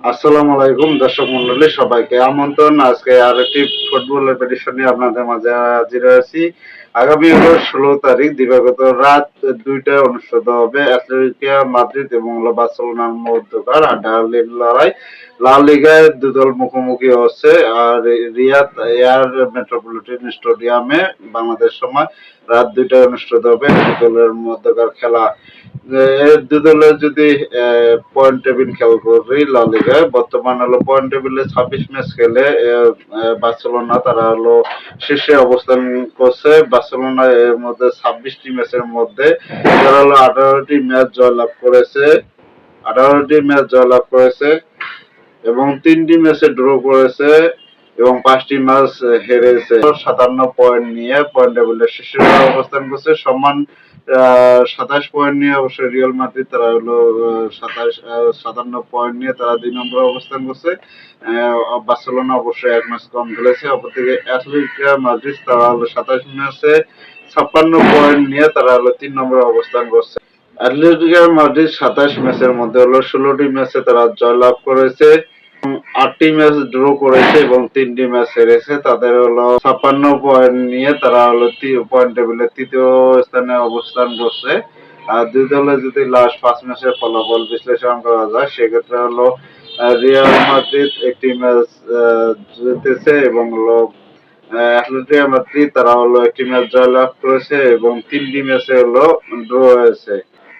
আসসালামু আলাইকুম, দর্শক মন্ডলী, সবাইকে আমন্ত্রণ। আজকে আর একটি ফুটবলের পেটিশন নিয়ে আপনাদের মাঝে হাজির আছি আগামী ষোলো তারিখ, দিবাগত রাত দুইটায় অনুষ্ঠিত হবে অ্যাথলেটিকা মাদ্রিদ এবং বার্সেলোনার মধ্যকার আড্ডা লড়াই। লা লিগায় দুদল মুখোমুখি হচ্ছে আর রিয়াদ এয়ার মেট্রোপলিটন স্টেডিয়ামে বাংলাদেশ সময় রাত দুইটায় অনুষ্ঠিত হবে দুদলের মধ্যকার খেলা এর দুদলের যদি পয়েন্ট টেবিল খেয়াল করি লা লিগায় বর্তমান হলো পয়েন্ট টেবিলে ছাব্বিশ ম্যাচ খেলে বার্সেলোনা তারা হলো শীর্ষে অবস্থান করছে বার্সেলোনা এর মধ্যে ছাব্বিশটি ম্যাচের মধ্যে তারা হলো আঠারোটি ম্যাচ জয়লাভ করেছে আঠারোটি ম্যাচ জয়লাভ করেছে এবং তিনটি ম্যাচে ড্র করেছে এবং পাঁচটি ম্যাচ হেরেছে। সাতান্ন পয়েন্ট নিয়ে পয়েন্ট টেবিলের শীর্ষে অবস্থান করছে। সমান সাতাশ পয়েন্ট নিয়ে অবশ্যই রিয়াল মাদ্রিদ তারা হলো সাতাশ সাতান্ন পয়েন্ট নিয়ে তারা দুই নম্বরে অবস্থান করছে। বার্সেলোনা অবশ্যই এক ম্যাচ কম খেলেছে। অপরদিকে অ্যাথলেটিকা মাদ্রিদ তারা হলো সাতাশ ম্যাচে ছাপ্পান্ন পয়েন্ট নিয়ে তারা হলো তিন নম্বরে অবস্থান করছে। অ্যাথলেটিকা মাদ্রিদ সাতাশ ম্যাচের মধ্যে হলো ষোলোটি ম্যাচে তারা জয়লাভ করেছে। আটটি ম্যাচ ড্র করেছে এবং তিনটি ম্যাচ হেরেছে। তাদের হলো ছাপ্পান্ন পয়েন্ট নিয়ে তারা হলো পয়েন্ট টেবিলের তৃতীয় স্থানে অবস্থান করছে। আর দুই দলের যদি লাস্ট পাঁচ ম্যাচের ফলাফল বিশ্লেষণ করা যায়, সেক্ষেত্রে হলো রিয়াল মাদ্রিদ একটি ম্যাচ জিতেছে এবং হলো অ্যাথলেটিকা মাদ্রিদ তারা হলো একটি ম্যাচ জয়লাভ করেছে এবং তিনটি ম্যাচে হলো ড্র হয়েছে।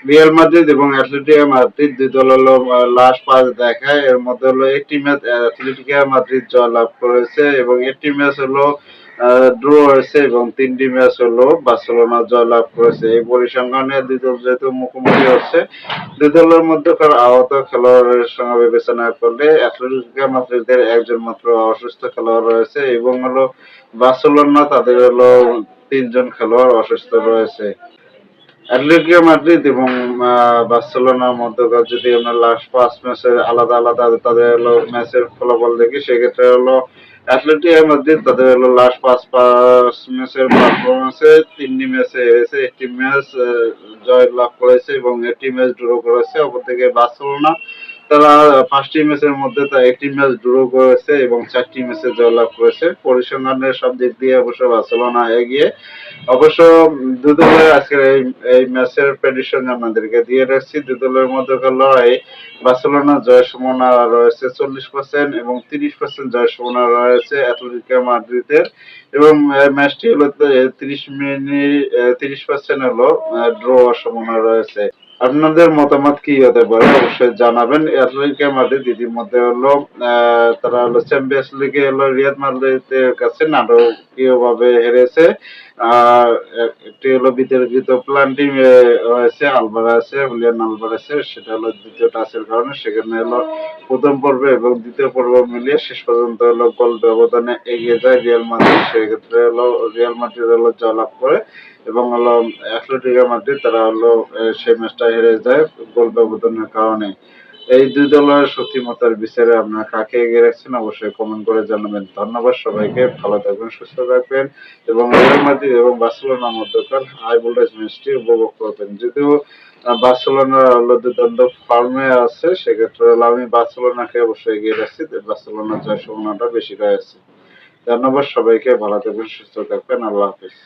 রিয়াল মাদ্রিদ এবং অ্যাথলেটিকা মাদ্রিদ দুই দল হলো লাস্ট পাঁচ দেখায়। এর মধ্যে হলো একটি ম্যাচ অ্যাথলেটিকা মাদ্রিদ জয়লাভ করেছে এবং একটি ম্যাচ হলো ড্র হয়েছে এবং তিনটি ম্যাচ হলো বার্সেলোনা জয়লাভ করেছে। এই পরিসংখ্যানে দুই দল যেহেতু মুখোমুখি হচ্ছে, দুই দলের মধ্যকার আহত খেলোয়াড়ের সঙ্গে বিবেচনা করলে অ্যাথলেটিকা মাদ্রিদের একজন মাত্র অসুস্থ খেলোয়াড় রয়েছে এবং হলো বার্সেলোনা তাদের হলো তিনজন খেলোয়াড় অসুস্থ রয়েছে। অ্যাটলেটিকো মাদ্রিদ এবং বার্সেলোনার মধ্যকার যদি আমরা লাস্ট পাঁচ ম্যাচের আলাদা আলাদা তাদের হলো ম্যাচের ফলাফল দেখি, সেক্ষেত্রে হলো অ্যাটলেটিকো মাদ্রিদ তাদের হলো লাস্ট পাঁচ পাঁচ ম্যাচের পারফরমেন্সে তিনটি ম্যাচে হেরেছে, একটি ম্যাচ জয় লাভ করেছে এবং একটি ম্যাচ ড্র করেছে। অপরদিকে বার্সেলোনা তারা পাঁচটি ম্যাচের মধ্যে তা একটি ম্যাচ ড্র করেছে এবং চারটি ম্যাচে জয়লাভ করেছে। পরিসংখ্যানের সব দিক দিয়ে অবশ্য বার্সেলোনা এগিয়ে। অবশ্য দু দলের আজকের এই এই ম্যাচের প্রেডিকশন আপনাদেরকে দিয়ে রাখছি। দু দলের মধ্যকার লড়াই বার্সেলোনা জয় সম্ভাবনা রয়েছে চল্লিশ পার্সেন্ট এবং তিরিশ পার্সেন্ট জয় সম্ভাবনা রয়েছে অ্যাথলেটিকো মাদ্রিদের। এবং ম্যাচটি হলো তিরিশ মিনিট তিরিশ পার্সেন্ট হলো ড্র সম্ভাবনা রয়েছে। আপনাদের মতামত কি হতে পারে? অবশ্যই জানাবেন। অ্যাথলেটিকো দিদির মধ্যে হলো তারা হলো চ্যাম্পিয়ন্স লিগে হলো রিয়াদ মাদ্রিদের কাছে নাটকীয় ভাবে হেরেছে। আর একটি হলো বিতর্কিত প্লান্টিং হয়েছে আলভারাসে, হুলিয়ান আলভারাসে সেটা হলো দ্বিতীয় টাচের কারণে। সেখানে হলো প্রথম পর্বে এবং দ্বিতীয় পর্ব মিলিয়ে শেষ পর্যন্ত হলো গোল ব্যবধানে এগিয়ে যায় রিয়াল মাদ্রিদ। সেক্ষেত্রে হলো রিয়াল মাদ্রিদ হলো জয়লাভ করে এবং হলো অ্যাথলেটিকো মাদ্রিদ, তারা হলো সেই ম্যাচটা হেরে যায় গোল ব্যবধানের কারণে। এই দুই দলের শক্তিমতার বিচারে আপনারা কাকে এগিয়ে রাখছেন অবশ্যই কমেন্ট করে জানাবেন। ধন্যবাদ সবাইকে ভালো থাকবেন সুস্থ থাকবেন। এবং মাদ্রিদ এবং বার্সেলোনার মধ্যকার হাই ভোল্টেজ ম্যাচটি উপভোগ করবেন। যদিও আহ, বার্সেলোনা হলো দুর্দান্ত ফর্মে আছে সেক্ষেত্রে আমি বার্সেলোনাকে অবশ্যই এগিয়ে রাখছি। বার্সেলোনার জয় সম্ভাবনাটা বেশি রয়েছে। ধন্যবাদ সবাইকে ভালো থাকবেন সুস্থ থাকবেন। আল্লাহ হাফিজ।